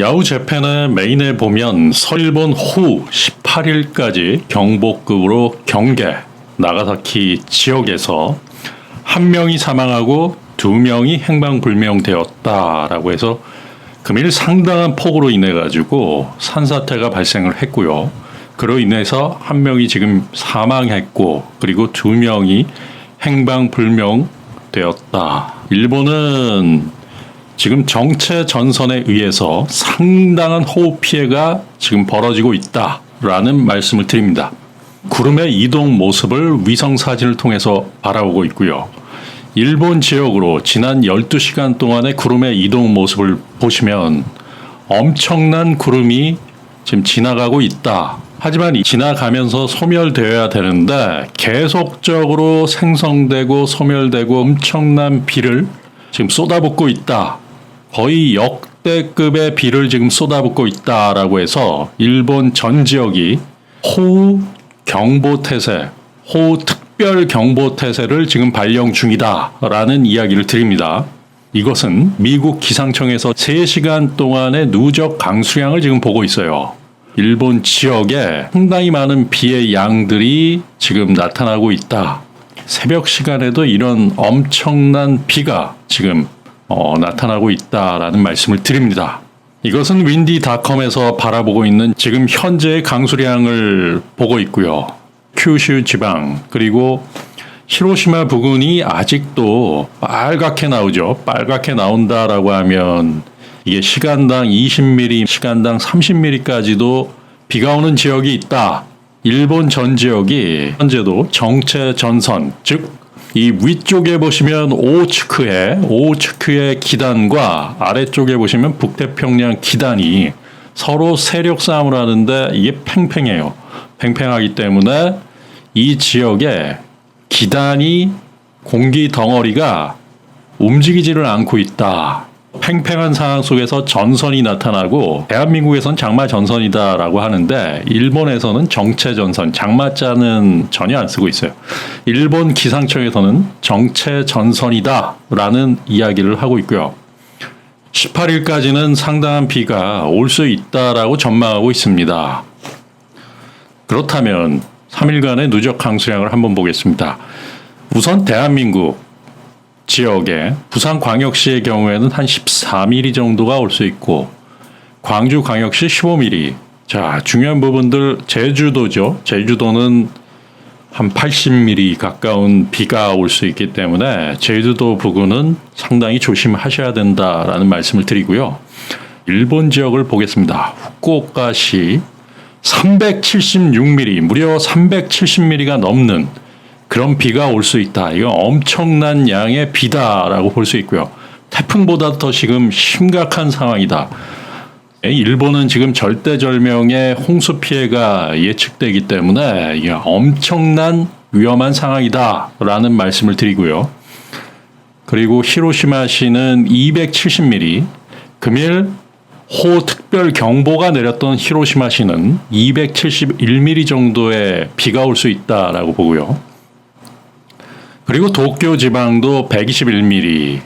야후 재팬의 메인에 보면 서일본 후 18일까지 경보급으로 경계 나가사키 지역에서 한 명이 사망하고 두 명이 행방불명되었다라고 해서 금일 상당한 폭우로 인해 가지고 산사태가 발생을 했고요. 그로 인해서 한 명이 지금 사망했고 그리고 두 명이 행방불명되었다. 일본은 지금 정체 전선에 의해서 상당한 호우 피해가 지금 벌어지고 있다라는 말씀을 드립니다. 구름의 이동 모습을 위성 사진을 통해서 바라보고 있고요. 일본 지역으로 지난 12시간 동안의 구름의 이동 모습을 보시면 엄청난 구름이 지금 지나가고 있다. 하지만 이 지나가면서 소멸되어야 되는데 계속적으로 생성되고 소멸되고 엄청난 비를 지금 쏟아붓고 있다. 거의 역대급의 비를 지금 쏟아붓고 있다라고 해서 일본 전 지역이 호우 경보 태세, 호우 특별 경보 태세를 지금 발령 중이다라는 이야기를 드립니다. 이것은 미국 기상청에서 3시간 동안의 누적 강수량을 지금 보고 있어요. 일본 지역에 상당히 많은 비의 양들이 지금 나타나고 있다. 새벽 시간에도 이런 엄청난 비가 지금 어, 나타나고 있다라는 말씀을 드립니다. 이것은 윈디닷컴에서 바라보고 있는 지금 현재의 강수량을 보고 있고요. 큐슈 지방 그리고 히로시마 부근이 아직도 빨갛게 나오죠. 빨갛게 나온다라고 하면 이게 시간당 20mm, 시간당 30mm까지도 비가 오는 지역이 있다. 일본 전 지역이 현재도 정체 전선, 즉 이 위쪽에 보시면 오츠크해 오츠크의 기단과 아래쪽에 보시면 북태평양 기단이 서로 세력 싸움을 하는데 이게 팽팽해요. 팽팽하기 때문에 이 지역에 기단이 공기 덩어리가 움직이지를 않고 있다. 팽팽한 상황 속에서 전선이 나타나고 대한민국에선 장마 전선이다라고 하는데 일본에서는 정체 전선, 장마자는 전혀 안 쓰고 있어요. 일본 기상청에서는 정체 전선이다라는 이야기를 하고 있고요. 18일까지는 상당한 비가 올 수 있다라고 전망하고 있습니다. 그렇다면 3일간의 누적 강수량을 한번 보겠습니다. 우선 대한민국 지역에 부산광역시의 경우에는 한 14mm 정도가 올 수 있고 광주광역시 15mm. 자 중요한 부분들 제주도죠. 제주도는 한 80mm 가까운 비가 올 수 있기 때문에 제주도 부근은 상당히 조심하셔야 된다라는 말씀을 드리고요. 일본 지역을 보겠습니다. 후쿠오카시 376mm, 무려 370mm가 넘는 그런 비가 올 수 있다. 이거 엄청난 양의 비다라고 볼 수 있고요. 태풍보다 더 지금 심각한 상황이다. 일본은 지금 절대절명의 홍수 피해가 예측되기 때문에 이게 엄청난 위험한 상황이다라는 말씀을 드리고요. 그리고 히로시마시는 270mm, 금일 호 특별 경보가 내렸던 히로시마시는 271mm 정도의 비가 올 수 있다라고 보고요. 그리고 도쿄 지방도 121mm,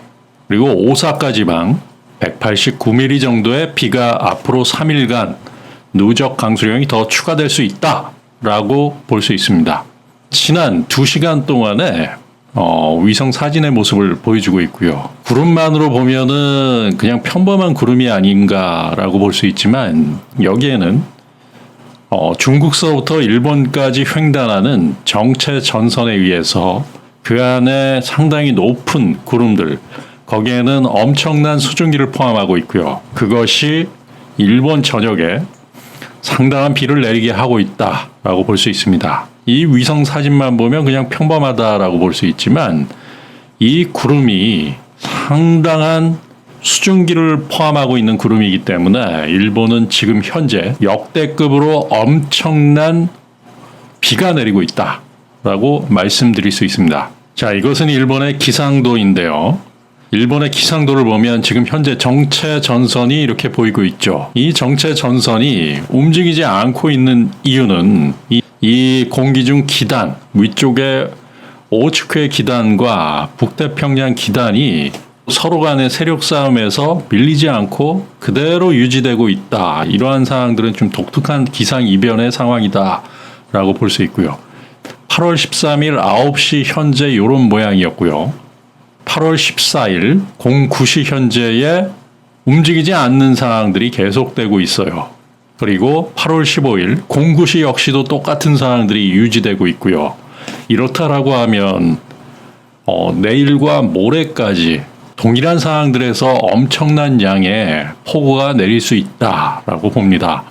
그리고 오사카 지방 189mm 정도의 비가 앞으로 3일간 누적 강수량이 더 추가될 수 있다라고 볼 수 있습니다. 지난 2시간 동안에 어, 위성 사진의 모습을 보여주고 있고요. 구름만으로 보면은 그냥 평범한 구름이 아닌가라고 볼 수 있지만 여기에는 어, 중국서부터 일본까지 횡단하는 정체 전선에 의해서 그 안에 상당히 높은 구름들 거기에는 엄청난 수증기를 포함하고 있고요. 그것이 일본 전역에 상당한 비를 내리게 하고 있다라고 볼 수 있습니다. 이 위성 사진만 보면 그냥 평범하다라고 볼 수 있지만 이 구름이 상당한 수증기를 포함하고 있는 구름이기 때문에 일본은 지금 현재 역대급으로 엄청난 비가 내리고 있다 라고 말씀드릴 수 있습니다. 자, 이것은 일본의 기상도인데요. 일본의 기상도를 보면 지금 현재 정체 전선이 이렇게 보이고 있죠. 이 정체 전선이 움직이지 않고 있는 이유는 이, 이 공기 중 기단 위쪽에 오츠크의 기단과 북태평양 기단이 서로 간의 세력 싸움에서 밀리지 않고 그대로 유지되고 있다. 이러한 상황들은 좀 독특한 기상 이변의 상황이다라고 볼 수 있고요. 8월 13일 9시 현재 이런 모양이었고요. 8월 14일 09시 현재에 움직이지 않는 상황들이 계속되고 있어요. 그리고 8월 15일 09시 역시도 똑같은 상황들이 유지되고 있고요. 이렇다라고 하면 어, 내일과 모레까지 동일한 상황들에서 엄청난 양의 폭우가 내릴 수 있다라고 봅니다.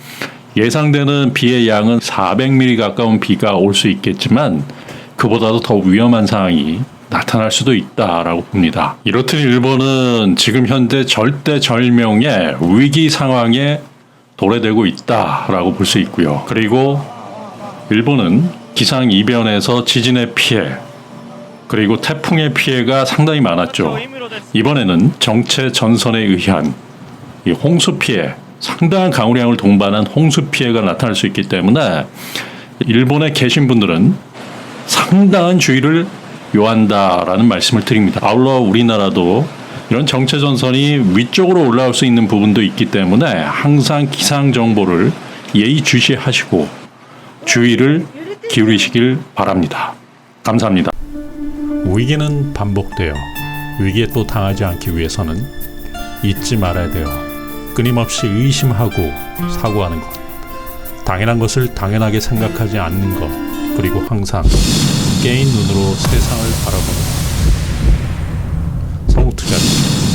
예상되는 비의 양은 400mm 가까운 비가 올 수 있겠지만 그보다도 더 위험한 상황이 나타날 수도 있다라고 봅니다. 이렇듯 일본은 지금 현재 절대절명의 위기 상황에 도래되고 있다라고 볼 수 있고요. 그리고 일본은 기상 이변에서 지진의 피해 그리고 태풍의 피해가 상당히 많았죠. 이번에는 정체 전선에 의한 이 홍수 피해, 상당한 강우량을 동반한 홍수 피해가 나타날 수 있기 때문에 일본에 계신 분들은 상당한 주의를 요한다라는 말씀을 드립니다. 아울러 우리나라도 이런 정체 전선이 위쪽으로 올라올 수 있는 부분도 있기 때문에 항상 기상 정보를 예의주시하시고 주의를 기울이시길 바랍니다. 감사합니다. 위기는 반복되어 위기에 또 당하지 않기 위해서는 잊지 말아야 돼요. 끊임없이 의심하고 사고하는 것. 당연한 것을 당연하게 생각하지 않는 것. 그리고 항상 깨인 눈으로 세상을 바라보는 것. 성우투자입니다.